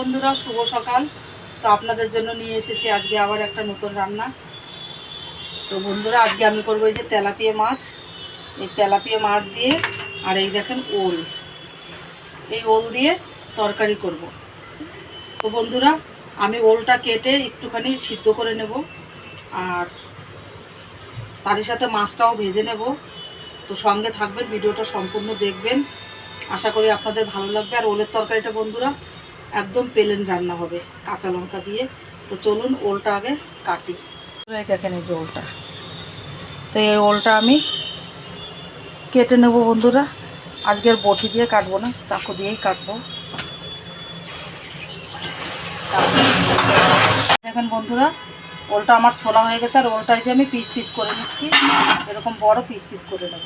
বন্ধুরা, শুভ সকাল। তো আপনাদের জন্য নিয়ে এসেছি আজকে আবার একটা নতুন রান্না। তো বন্ধুরা, আজকে আমি করব এই যে তেলাপিয়া মাছ। এই তেলাপিয়া মাছ দিয়ে, আর এই দেখেন ওল। এই ওল দিয়ে তরকারি করব। তো বন্ধুরা, আমি ওলটা কেটে একটুখানি সিদ্ধ করে নেব। আর তারই সাথে মাছটাও ভেজে নেব। তো সঙ্গে থাকবেন, ভিডিওটা সম্পূর্ণ দেখবেন। আশা করি আপনাদের ভালো লাগবে। আর ওলের তরকারিটা বন্ধুরা একদম পেলেন রান্না হবে, কাঁচা লঙ্কা দিয়ে। তো চলুন ওলটা আগে কাটি। দেখেন এই যে ওলটা। তো এই ওলটা আমি কেটে নেব বন্ধুরা। আজকের বটি দিয়ে কাটবো না, চাকু দিয়েই কাটবো। দেখেন বন্ধুরা, ওলটা আমার ছোলা হয়ে গেছে, আর ওলটাই যে আমি পিস পিস করে নিচ্ছি, এরকম বড় পিস পিস করে নেব।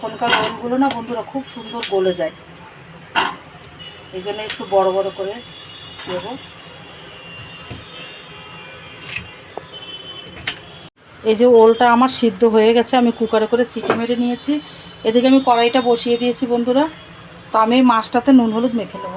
এখনকার ওলগুলো না বন্ধুরা খুব সুন্দর গলে যায়। এই জন্য একটু বড় বড় করে দেব। এই যে ওলটা আমার সিদ্ধ হয়ে গেছে, আমি কুকারে করে সিটি মেরে নিয়েছি। এদিকে আমি কড়াইটা বসিয়ে দিয়েছি বন্ধুরা। তো আমি মাছটাতে নুন হলুদ মেখে নেব।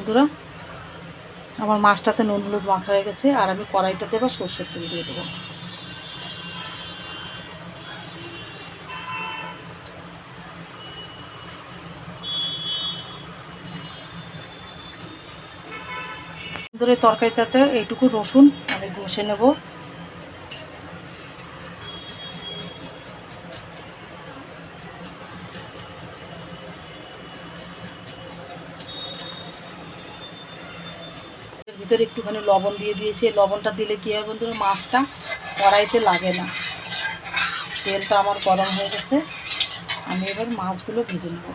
বন্ধুরা, আমার মাছটাতে নুন হলুদ মাখা হয়ে গেছে, আর আমি কড়াইটাতে এবার সর্ষের তেল দিয়ে দেবো। ধরে তরকারিটাতে এইটুকু রসুন, আমি ঘষে নেব। ভিতরে একটুখানি লবণ দিয়ে দিয়েছি। লবণটা দিলে কী হয় বন্ধুরা, মাছটা কড়াইতে লাগে না। তেলটা আমার গরম হয়ে গেছে। আমি এবার মাছগুলো ভেজে নেব।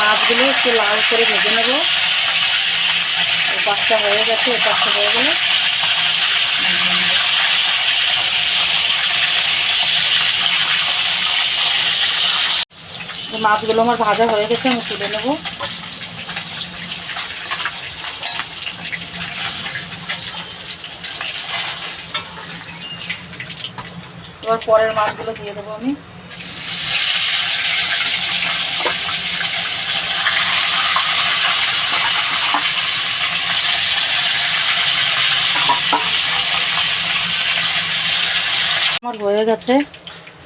মাছগুলো একটু লাল করে ভেজে নেব। পাঁচটা হয়ে গেছে এই পাঁচটা হয়ে গেলে। মাছগুলো আমার ভাজা হয়ে গেছে, আমি তুলে নেব। এবার পরের মাছগুলো দিয়ে দেবো আমি। আমার হয়ে গেছে।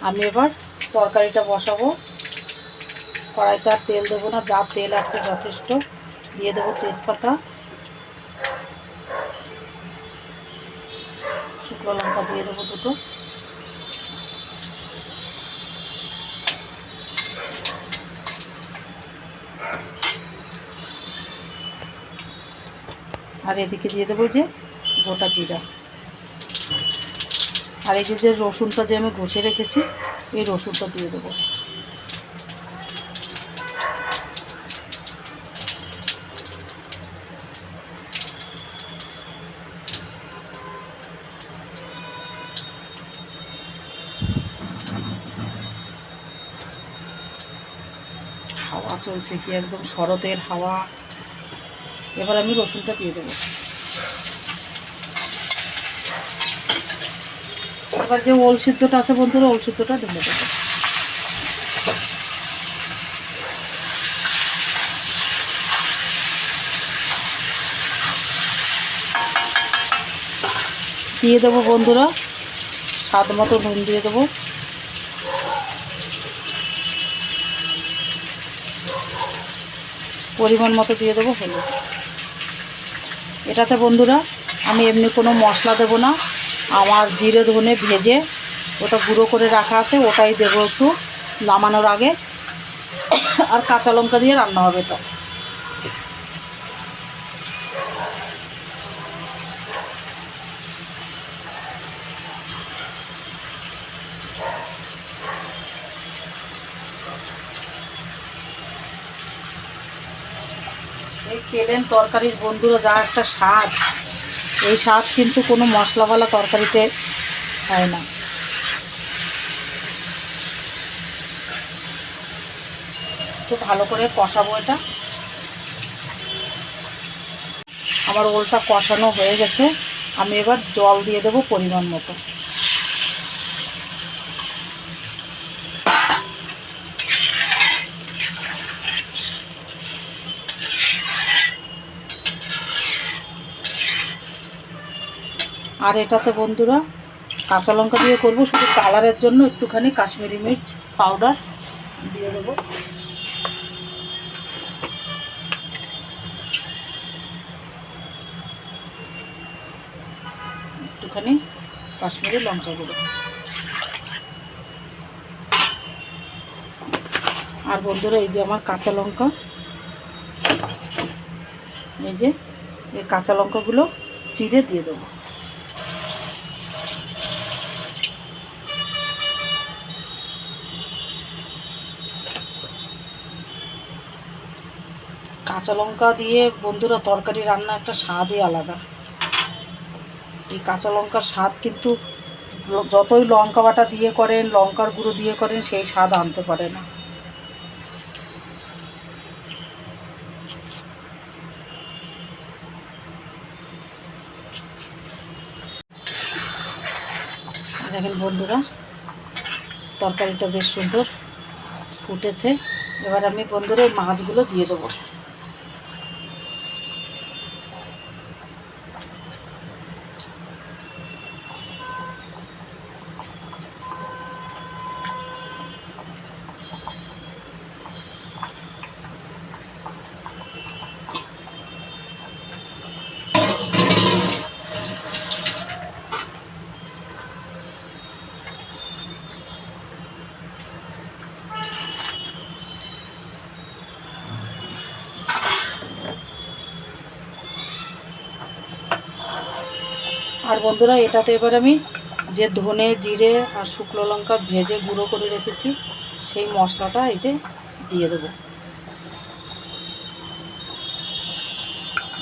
আমি এবার তরকারিটা বসাবো। কড়াইতে আর তেল দেবো না, যা তেল আছে যথেষ্ট। দিয়ে দেবো তেজপাতা, শুকনো লঙ্কা দিয়ে দেবো দুটো। আর এদিকে দিয়ে দেবো যে গোটা জিরা। আর এই যে রসুনটা যে আমি ঘষে রেখেছি, এই রসুনটা দিয়ে দেবো। হাওয়া চলছে কি একদম শরতের হাওয়া। এবার আমি রসুনটা দিয়ে দেবো। এবার যে ওল সিদ্ধটা আছে বন্ধুরা, ওল সিদ্ধটা ঢেলে দেবো। দিয়ে দেবো বন্ধুরা, স্বাদ মতো নুন দিয়ে দেবো। পরিমাণ মতো দিয়ে দেবো হলুদ। এটাতে বন্ধুরা, আমি এমনি কোনো মশলা দেবো না। আমার জিরে ধনে ভেজে ওটা গুঁড়ো করে রাখা আছে, ওটাই দেবো একটু নামানোর আগে। আর কাঁচা লঙ্কা দিয়ে রান্না হবে তো। এই তরকারির বন্ধুরা, যা একটা স্বাদ। এই স্বাদ কিন্তু কোনো মশলাওয়ালা তরকারিতে হয় না। একটু ভালো করে কষাবো এটা। আমার ওলটা কষানো হয়ে গেছে। আমি এবার জল দিয়ে দেবো পরিমাণ মতো। আর এটাতে বন্ধুরা কাঁচা লঙ্কা দিয়ে করব, শুধু কালারের জন্য একটুখানি কাশ্মীরি মির্চ পাউডার দিয়ে দেবো। একটুখানি কাশ্মীরি লঙ্কা গুঁড়ো। আর বন্ধুরা এই যে আমার কাঁচা লঙ্কা, এই যে এই কাঁচা লঙ্কাগুলো চিড়ে দিয়ে দেবো। কাঁচা লঙ্কা দিয়ে বন্ধুরা তরকারি রান্না একটা স্বাদই আলাদা। এই কাঁচা লঙ্কার স্বাদ কিন্তু যতই লঙ্কা বাটা দিয়ে করেন, লঙ্কার গুঁড়ো দিয়ে করেন, সেই স্বাদ আনতে পারে না। দেখেন বন্ধুরা, তরকারিটা বেশ সুন্দর ফুটেছে। এবার আমি বন্ধুরা মাছগুলো দিয়ে দেবো। আর বন্ধুরা, এটাতে এবার আমি যে ধনে, জিরে আর শুকনো লঙ্কা ভেজে গুঁড়ো করে রেখেছি, সেই মশলাটা এই যে দিয়ে দেবো।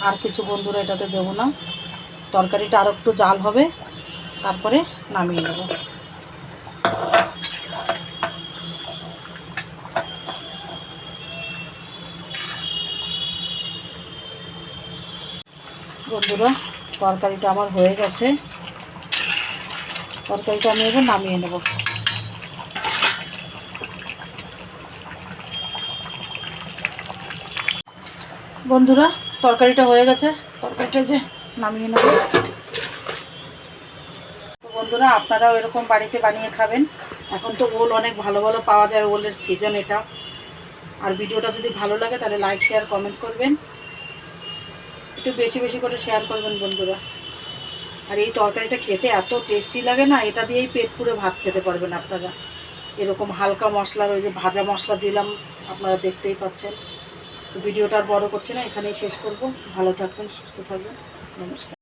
আর কিছু বন্ধুরা এটাতে দেবো না। তরকারিটা আর একটু জাল হবে, তারপরে নামিয়ে নেব। বন্ধুরা তরকারিটা আমার হয়ে গেছে। তরকারিটা আমি এবার নামিয়ে নেব। বন্ধুরা, তরকারিটা হয়ে গেছে। তরকারিটা যে নামিয়ে নেব। তো বন্ধুরা, আপনারাও এরকম বাড়িতে বানিয়ে খাবেন। এখন তো ওল অনেক ভালো ভালো পাওয়া যায়, ওলের সিজন এটা। আর ভিডিওটা যদি ভালো লাগে, তাহলে লাইক শেয়ার কমেন্ট করবেন। একটু বেশি বেশি করে শেয়ার করবেন বন্ধুরা। আর এই তরকারিটা খেতে এত টেস্টি লাগে না, এটা দিয়েই পেট পুরে ভাত খেতে পারবেন আপনারা। এরকম হালকা মশলার ওই যে ভাজা মশলা দিলাম, আপনারা দেখতেই পাচ্ছেন। তো ভিডিওটা আর বড় করছি না, এখানেই শেষ করব। ভালো থাকবেন সুস্থ থাকবেন নমস্কার।